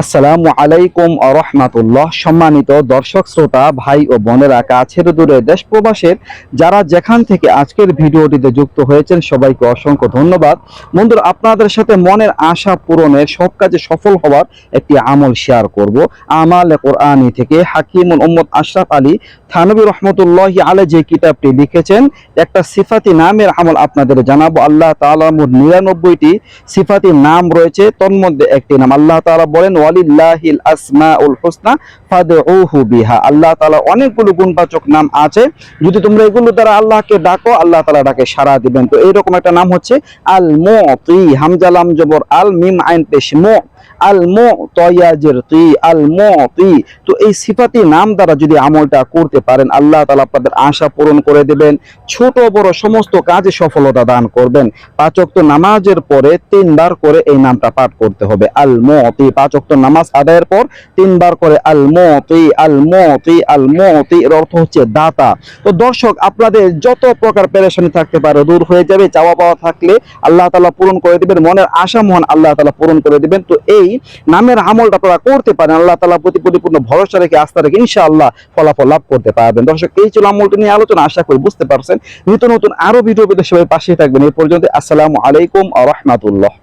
আসসালামু আলাইকুম রহমাতুল্লাহ সম্মানিত দর্শক, শ্রোতা, ভাই ও বোনেরা, কাছের দূরে দেশ প্রবাসের যারা যেখান থেকে আজকের ভিডিওটিতে যুক্ত হয়েছেন, সবাইকে অসংখ্য ধন্যবাদ। বন্ধুরা, আপনাদের সাথে মনের আশা পূরণের সব কাজে সফল হওয়ার একটি আমল শেয়ার করব। আমাল কোরআনি থেকে হাকিমুল উম্মদ আশরাফ আলী থানবী রহমতুল্লাহ আলে যে কিতাবটি লিখেছেন, একটা সিফাতি নামের আমল আপনাদের জানাব। আল্লাহ তাআলা মোট নিরানব্বইটি সিফাতি নাম রয়েছে, তন্মধ্যে একটি নাম। আল্লাহ তাআলা বলেন ওয়ালিল্লাহিল আসমাউল হুসনা ফাদউহু বিহা। আল্লাহ তাআলা অনেকগুলো গুণবাচক নাম আছে। যদি তোমরা এগুলো দ্বারা আল্লাহকে ডাকো, আল্লাহ তাআলা ডাকে সাড়া দিবেন। তো এইরকম একটা নাম হচ্ছে আল মুতি হামজা লাম জবর আল মিম আইন পেশ মু আল মু তয়াজের তুই আল মুতি তো এই সিফাতি নাম দ্বারা যদি আমলটা করতে পারেন, আল্লাহ তালা আপনাদের আশা পূরণ করে দেবেন। ছোট, বড় সমস্ত কাজে সফলতা দান করবেন। পাঁচ ওয়াক্ত নামাজের পরে তিনবার করে এই নামটা পাঠ করতে হবে। আল মুতি পাঁচ ওয়াক্ত নামাজ আদায়ের পর তিনবার করে আল আল্লাহ তাআলা পূরণ করে দিবেন, মনের আশা আল্লাহ তাআলা পূরণ করে দিবেন। তো এই নামের আমলটা করতে পারেন, আল্লাহ পরিপূর্ণ ভরসা রেখে রেখে ফলাফল লাভ করতে পারবেন। দর্শক, এই নিয়ে আলোচনা, আশা করি বুঝতে পারছেন। নিত্য নতুন আরও ভিডিও পেতে সবাই পাশে থাকবেন। এই পর্যন্ত আসসালামু আলাইকুম আ